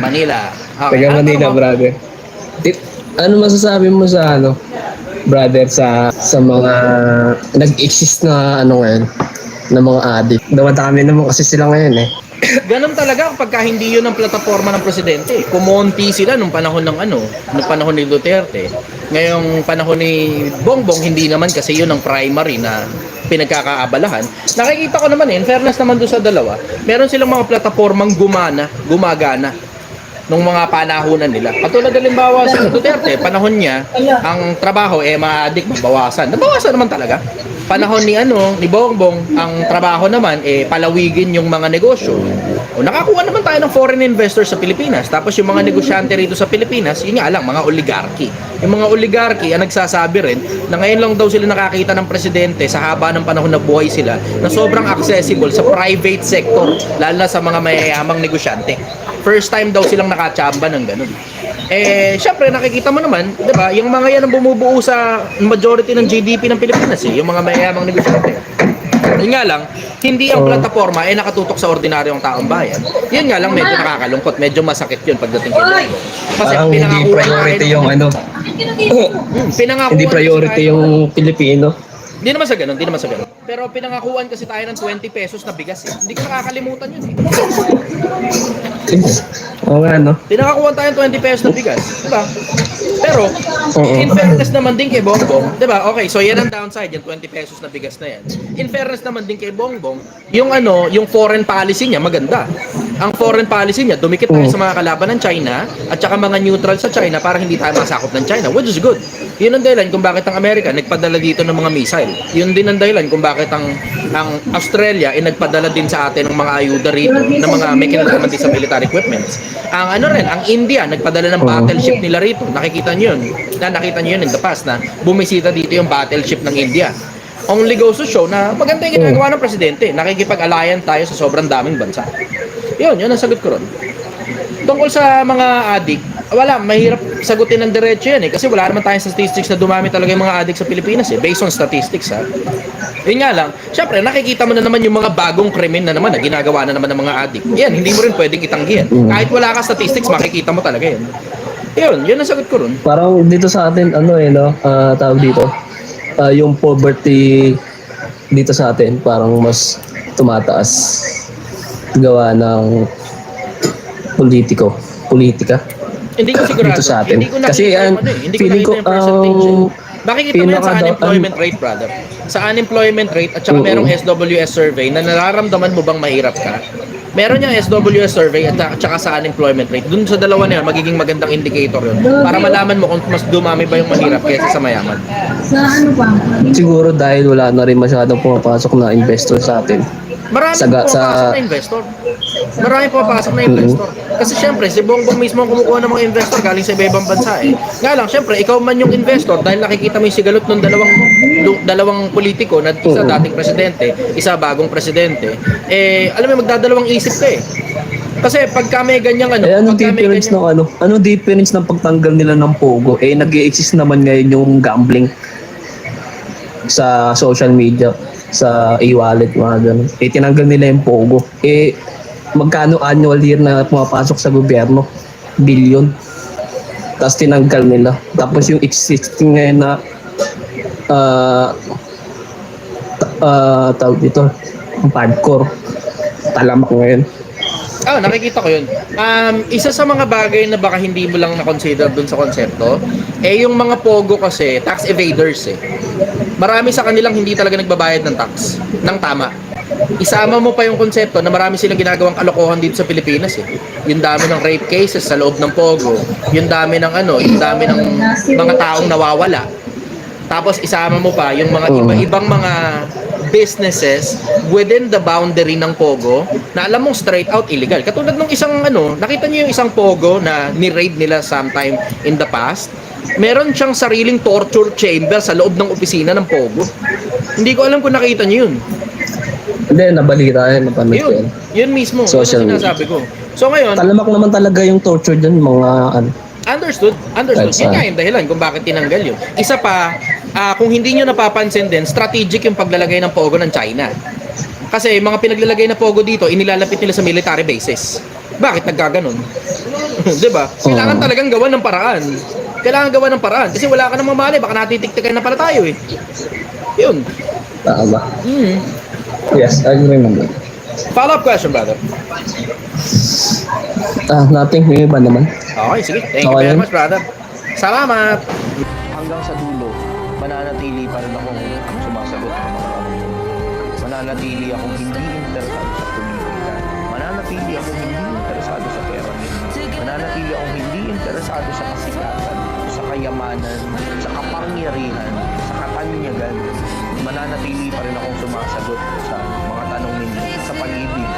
Manila. Okay. Taga ano Manila, mo? brother. Tip, ano masasabi mo sa ano, brother, sa sa mga nag-exist na ano ngayon, na mga addict. Damadami naman kasi sila ngayon eh. Ganun talaga pagka hindi yun ang plataforma ng presidente. Kumonti sila nung panahon ng ano, nung panahon ni Duterte. Ngayong panahon ni Bongbong, hindi naman kasi yun ang primary na pinagkakaabalahan. Nakikita ko naman eh, in fairness naman doon sa dalawa, meron silang mga plataformang gumana, gumagana nung mga panahonan nila. Katulad halimbawa sa Duterte, panahon niya, ang trabaho eh ma-addict mabawasan. Nabawasan naman talaga. Panahon ni ano, ni Bongbong, ang trabaho naman eh palawigin yung mga negosyo. O nakakuha naman tayo ng foreign investors sa Pilipinas. Tapos yung mga negosyante rito sa Pilipinas, yun nga lang, mga oligarchy. Yung mga oligarchy ang nagsasabi rin na ngayon lang daw sila nakakita ng presidente sa haba ng panahon na buhay sila na sobrang accessible sa private sector, lalo na sa mga mayayamang negosyante. First time daw silang nakachamba ng ganun. Eh, syempre nakikita mo naman, 'di ba? Yung mga yan ang bumubuo sa majority ng GDP ng Pilipinas eh, yung mga mayayamang negosyante. Yun nga lang, hindi ang plataforma ay nakatutok sa ordinaryong taong bayan. Yun nga lang, medyo nakakalungkot, medyo masakit yun pagdating kay. Kasi Parang hindi priority yung ano, Hmm, hindi priority yung Pilipino. Hindi naman sa ganun, hindi naman sa ganun. Pero pinangakuan kasi tayo ng 20 pesos na bigas eh. Hindi ko nakakalimutan yun eh. Oo nga, no? Pinangakuan tayo ng 20 pesos na bigas, di ba? Pero, Oo. in fairness naman din kay Bongbong, di ba? Okay, so yan ang downside, yung 20 pesos na bigas na yan. In fairness naman din kay Bongbong, yung ano, yung foreign policy niya maganda. Ang foreign policy niya, dumikit tayo sa mga kalaban ng China at saka mga neutral sa China para hindi tayo masakop ng China, which is good. Yun ang dahilan kung bakit ang Amerika nagpadala dito ng mga missile. Yun din ang dahilan kung bakit ang ang Australia ay nagpadala din sa atin ng mga ayuda rito ng mga may kinalaman din sa military equipments. Ang ano rin, ang India nagpadala ng Oo. battleship nila rito. Nakikita niyo yun. Na nakita niyo yun in the past na bumisita dito yung battleship ng India. Only goes to show na maganda yung ginagawa ng presidente. Nakikipag-alliance tayo sa sobrang daming bansa. Yun, yun ang sagot ko ron. Tungkol sa mga addict, wala, mahirap sagutin ng diretso yan eh. Kasi wala naman tayong statistics na dumami talaga yung mga addict sa Pilipinas eh. Based on statistics ha. Yun nga lang, syempre nakikita mo na naman yung mga bagong krimen na naman na ginagawa na naman ng mga addict. Yan, hindi mo rin pwedeng itanggi yan. Mm. Kahit wala ka statistics, makikita mo talaga yan. Yun, yun ang sagot ko ron. Parang dito sa atin, ano eh, no? Ah, tawag dito. Ah, yung poverty dito sa atin, parang mas tumataas gawa ng politiko, politika. Hindi ko sigurado. Dito sa atin. Hindi ko nakita Kasi, yung ang ano eh. Hindi ko feeling ko, yung percentage eh. ang Makikita mo yan sa unemployment rate, brother. Sa unemployment rate at saka Oo. merong SWS survey na nararamdaman mo bang mahirap ka? Meron yung SWS survey at saka sa unemployment rate. Dun sa dalawa na yun, magiging magandang indicator yun. Para malaman mo kung mas dumami ba yung mahirap kaysa sa mayaman. Sa ano pa? siguro dahil wala na rin masyadong pumapasok na investor sa atin. Marami Sa po ga- sa- na investor. Marami po papasok na investor. Kasi syempre, si Bongbong mismo ang kumukuha ng mga investor galing sa iba-ibang bansa eh. Nga lang, syempre, ikaw man yung investor dahil nakikita mo yung sigalot ng dalawang dalawang politiko na isa Oo. dating presidente, isa bagong presidente, eh, alam mo, magdadalawang isip ka eh. Kasi pagka may ganyang ano, Eh, anong difference ganyang- ng ano? Anong difference ng pagtanggal nila ng Pogo? Eh, nag exist naman ngayon yung gambling sa social media, sa e-wallet, mga ganun. Eh, tinanggal nila yung Pogo. Eh, magkano annual year na pumapasok sa gobyerno? Billion. Tapos tinanggal nila. Tapos yung existing ngayon na ta- ah, tawag dito, hardcore. Talamak ngayon. Ah, nakikita ko yun. Um, isa sa mga bagay na baka hindi mo lang na-consider dun sa konsepto, eh yung mga pogo kasi, tax evaders eh. Marami sa kanilang hindi talaga nagbabayad ng tax, ng tama. Isama mo pa yung konsepto na marami silang ginagawang kalokohan dito sa Pilipinas eh. Yung dami ng rape cases sa loob ng pogo, yung dami ng ano, yung dami ng mga taong nawawala. Tapos isama mo pa yung mga iba-ibang mga businesses within the boundary ng Pogo na alam mong straight out illegal. Katulad nung isang ano, nakita niyo yung isang Pogo na ni-raid nila sometime in the past. Meron siyang sariling torture chamber sa loob ng opisina ng Pogo. Hindi ko alam kung nakita niyo yun. Hindi, nabalita yan, napanood ko Yun, yan. yun mismo. Social yun ang sinasabi ko. So ngayon, Talamak naman talaga yung torture dyan, mga ano. Understood. Understood. That's Yun nga right. yung dahilan kung bakit tinanggal yun. Isa pa, ah, kung hindi nyo napapansin din, strategic yung paglalagay ng Pogo ng China. Kasi mga pinaglalagay na Pogo dito, inilalapit nila sa military bases. Bakit nagkaganon? 'Di ba? Kailangan talagang gawan ng paraan. Kailangan gawan ng paraan kasi wala ka namang mali, baka natitiktikan na pala tayo eh. 'Yun. Tama. Mm. Yes, I agree naman. Follow-up question, brother. Ah, nothing. May iba naman. Okay, sige. Thank you Okay very lang. much, brother. Salamat! Hanggang sa mananatili pa rin akong sumasagot ng mga tanong. Mananatili akong hindi interesado sa politika. Mananatili akong hindi interesado sa pera. Mananatili akong hindi interesado sa kasikatan, sa kayamanan, sa kapangyarihan, sa katanyagan. Mananatili pa rin akong sumasagot sa mga tanong ninyo sa pag-ibig,